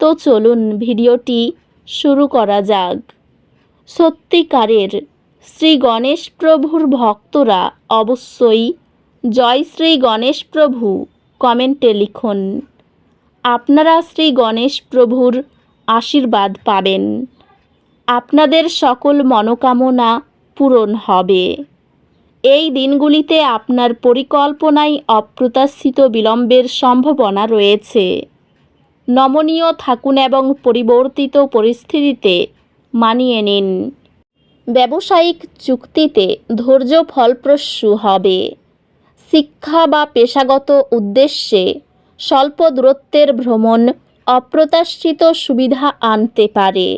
তো চলুন ভিডিওটি শুরু করা যাক। সত্যিকারের শ্রী গণেশ প্রভুর ভক্তরা অবশ্যই জয় শ্রী গণেশ প্রভু কমেন্টে লিখুন। আপনারা শ্রী গণেশ প্রভুর আশীর্বাদ পাবেন। আপনাদের সকল মনোকামনা পূরণ হবে। এই দিনগুলিতে আপনার পরিকল্পনায় অপ্রত্যাশিত বিলম্বের সম্ভাবনা রয়েছে। নমনীয় থাকুন এবং পরিবর্তিত পরিস্থিতিতে মানিয়ে নিন। ব্যবসায়িক চুক্তিতে ধৈর্য ফলপ্রসূ হবে। শিক্ষা বা পেশাগত উদ্দেশ্যে স্বল্প দূরত্বের ভ্রমণ অপ্রত্যাশিত সুবিধা আনতে পারে।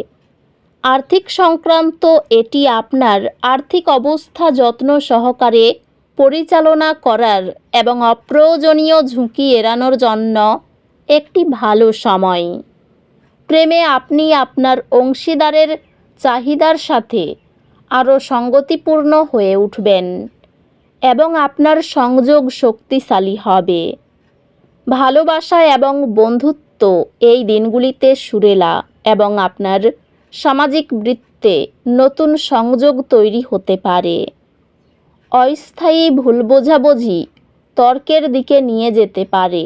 আর্থিক সংক্রান্ত এটি আপনার আর্থিক অবস্থা যত্ন সহকারে পরিচালনা করার এবং অপ্রয়োজনীয় ঝুঁকি এড়ানোর জন্য একটি ভালো সময়। প্রেমে আপনি আপনার অংশীদারের চাহিদার সাথে আরও সঙ্গতিপূর্ণ হয়ে উঠবেন এবং আপনার সংযোগ শক্তিশালী হবে। ভালোবাসা এবং বন্ধুত্ব এই দিনগুলিতে সুরেলা এবং আপনার সামাজিক বৃত্তে নতুন সংযোগ তৈরি হতে পারে। অস্থায়ী ভুল বোঝাবুঝি তর্কের দিকে নিয়ে যেতে পারে।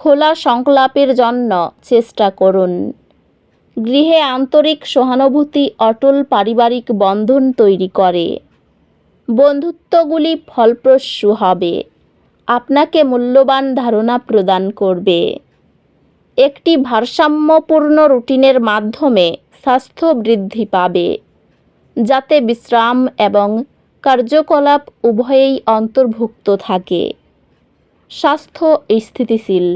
খোলা সংলাপের জন্য চেষ্টা করুন। গৃহে আন্তরিক সহানুভূতি, অটল পারিবারিক বন্ধন তৈরি করে। বন্ধুত্বগুলি ফলপ্রসূ হবে। আপনাকে মূল্যবান ধারণা প্রদান করবে। একটি ভারসাম্যপূর্ণ রুটিনের মাধ্যমে স্বাস্থ্য বৃদ্ধি পাবে, যাতে বিশ্রাম এবং কার্যকলাপ উভয়েই অন্তর্ভুক্ত থাকে। স্বাস্থ্য স্থিতিশীল।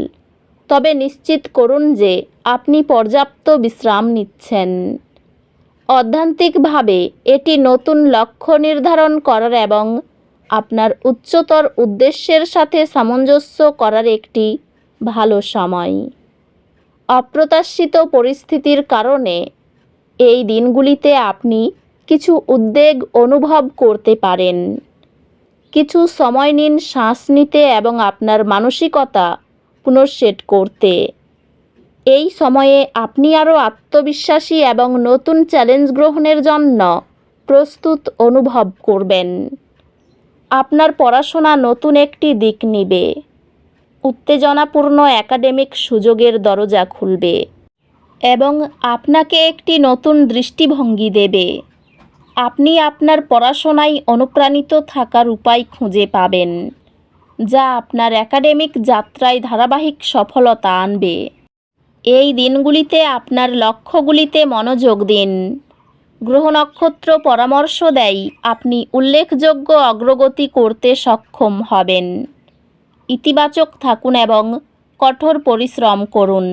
তবে নিশ্চিত করুন যে আপনি পর্যাপ্ত বিশ্রাম নিচ্ছেন। অধ্যান্তিকভাবে, এটি নতুন লক্ষ্য নির্ধারণ করার এবং আপনার উচ্চতর উদ্দেশ্যের সাথে সামঞ্জস্য করার একটি ভালো সময়। অপ্রত্যাশিত পরিস্থিতির কারণে এই দিনগুলিতে আপনি কিছু উদ্বেগ অনুভব করতে পারেন। কিছু সময় নিন শ্বাস নিতে এবং আপনার মানসিকতা পুনর্সেট করতে। এই সময়ে আপনি আরও আত্মবিশ্বাসী এবং নতুন চ্যালেঞ্জ গ্রহণের জন্য প্রস্তুত অনুভব করবেন। আপনার পড়াশোনা নতুন একটি দিক নিবে। উত্তেজনাপূর্ণ একাডেমিক সুযোগের দরজা খুলবে এবং আপনাকে একটি নতুন দৃষ্টিভঙ্গি দেবে। আপনি আপনার পড়াশোনায় অনুপ্রাণিত থাকার উপায় খুঁজে পাবেন, যা আপনার একাডেমিক যাত্রায় ধারাবাহিক সফলতা আনবে। এই দিনগুলিতে আপনার লক্ষ্যগুলিতে মনোযোগ দিন। গ্রহ নক্ষত্র পরামর্শ দেয়, আপনি উল্লেখযোগ্য অগ্রগতি করতে সক্ষম হবেন। ইতিবাচক থাকুন এবং কঠোর পরিশ্রম করুন।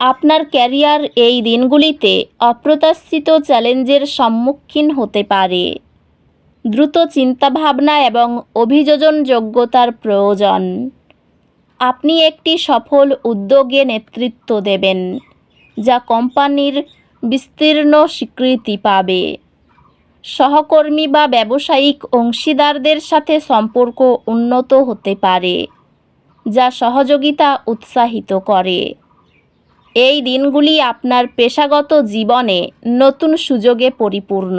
আপনার ক্যারিয়ার এই দিনগুলিতে অপ্রত্যাশিত চ্যালেঞ্জের সম্মুখীন হতে পারে। দ্রুত চিন্তাভাবনা এবং অভিযোজন যোগ্যতার প্রয়োজন। আপনি একটি সফল উদ্যোগে নেতৃত্ব দেবেন, যা কোম্পানির বিস্তীর্ণ স্বীকৃতি পাবে। সহকর্মী বা ব্যবসায়িক অংশীদারদের সাথে সম্পর্ক উন্নত হতে পারে, যা সহযোগিতা উৎসাহিত করে। এই দিনগুলি আপনার পেশাগত জীবনে নতুন সুযোগে পরিপূর্ণ।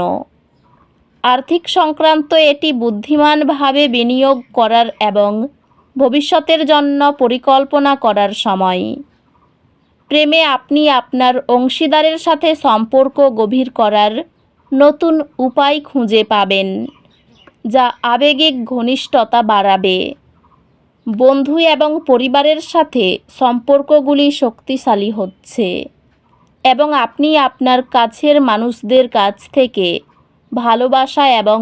আর্থিক সংক্রান্ত এটি বুদ্ধিমানভাবে বিনিয়োগ করার এবং ভবিষ্যতের জন্য পরিকল্পনা করার সময়। প্রেমে আপনি আপনার অংশীদারের সাথে সম্পর্ক গভীর করার নতুন উপায় খুঁজে পাবেন, যা আবেগিক ঘনিষ্ঠতা বাড়াবে। বন্ধু এবং পরিবারের সাথে সম্পর্কগুলি শক্তিশালী হচ্ছে এবং আপনি আপনার কাছের মানুষদের কাছ থেকে ভালোবাসা এবং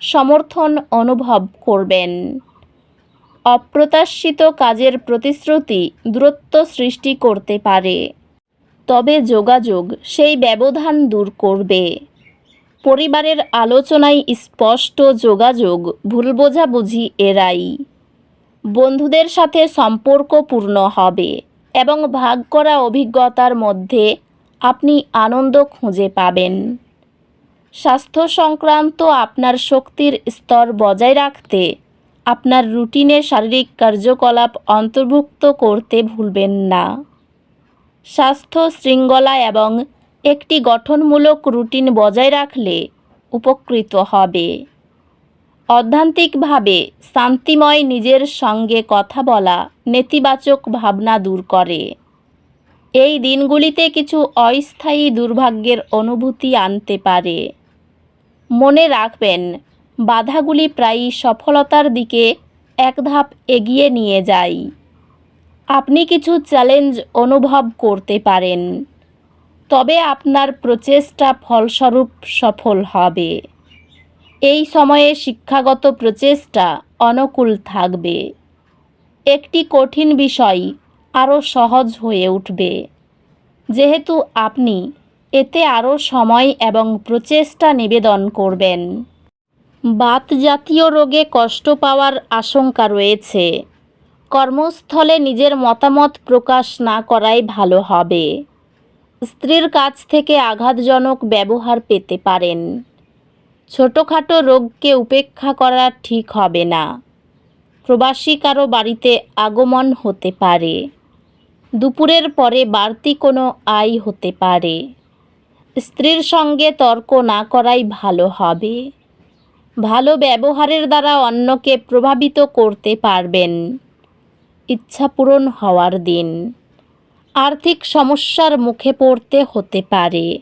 সমর্থন অনুভব করবেন। অপ্রত্যাশিত কাজের প্রতিশ্রুতি দূরত্ব সৃষ্টি করতে পারে। তবে যোগাযোগ সেই ব্যবধান দূর করবে। পরিবারের আলোচনায় স্পষ্ট যোগাযোগ ভুল বোঝাবুঝি এড়াই। বন্ধুদের সাথে সম্পর্কপূর্ণ হবে এবং ভাগ করা অভিজ্ঞতার মধ্যে আপনি আনন্দ খুঁজে পাবেন। স্বাস্থ্য সংক্রান্ত আপনার শক্তির স্তর বজায় রাখতে আপনার রুটিনে শারীরিক কার্যকলাপ অন্তর্ভুক্ত করতে ভুলবেন না। স্বাস্থ্য শৃঙ্খলা এবং একটি গঠনমূলক রুটিন বজায় রাখলে উপকৃত হবে। অধ্যান্তিকভাবে শান্তিময় নিজের সঙ্গে কথা বলা নেতিবাচক ভাবনা দূর করে। এই দিনগুলিতে কিছু অস্থায়ী দুর্ভাগ্যের অনুভূতি আনতে পারে। মনে রাখবেন, বাধাগুলি প্রায়ই সফলতার দিকে এক ধাপ এগিয়ে নিয়ে যায়। আপনি কিছু চ্যালেঞ্জ অনুভব করতে পারেন, তবে আপনার প্রচেষ্টা ফলস্বরূপ সফল হবে। এই সময়ে শিক্ষাগত প্রচেষ্টা অনুকূল থাকবে। একটি কঠিন বিষয় আরও সহজ হয়ে উঠবে। যেহেতু আপনি এতে আরও সময় এবং প্রচেষ্টা নিবেদন করবেন। বাত জাতীয় রোগে কষ্ট পাওয়ার আশঙ্কা রয়েছে। কর্মস্থলে নিজের মতামত প্রকাশ না করাই ভালো হবে। স্ত্রীর কাছ থেকে আঘাতজনক ব্যবহার পেতে পারেন। ছোটোখাটো রোগকে উপেক্ষা করা ঠিক হবে না। প্রবাসী কারও বাড়িতে আগমন হতে পারে। দুপুরের পরে বাড়তি কোনো আয় হতে পারে। স্ত্রীর সঙ্গে তর্ক না করাই ভালো হবে। ভালো ব্যবহারের দ্বারা অন্যকে প্রভাবিত করতে পারবেন। ইচ্ছা পূরণ হওয়ার দিন। আর্থিক সমস্যার মুখে পড়তে হতে পারে।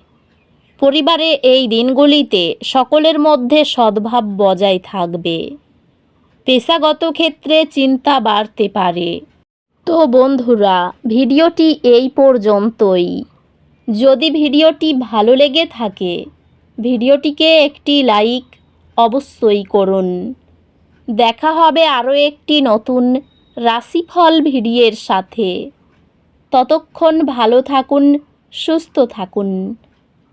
পরিবারে এই দিনগুলিতে সকলের মধ্যে সদ্ভাব বজায় থাকবে। পেশাগত ক্ষেত্রে চিন্তা বাড়তে পারে। তো বন্ধুরা, ভিডিওটি এই পর্যন্তই। যদি ভিডিওটি ভালো লেগে থাকে, ভিডিওটিকে একটি লাইক অবশ্যই করুন। দেখা হবে আরও একটি নতুন রাশিফল ভিডিওর সাথে। ততক্ষণ ভালো থাকুন, সুস্থ থাকুন।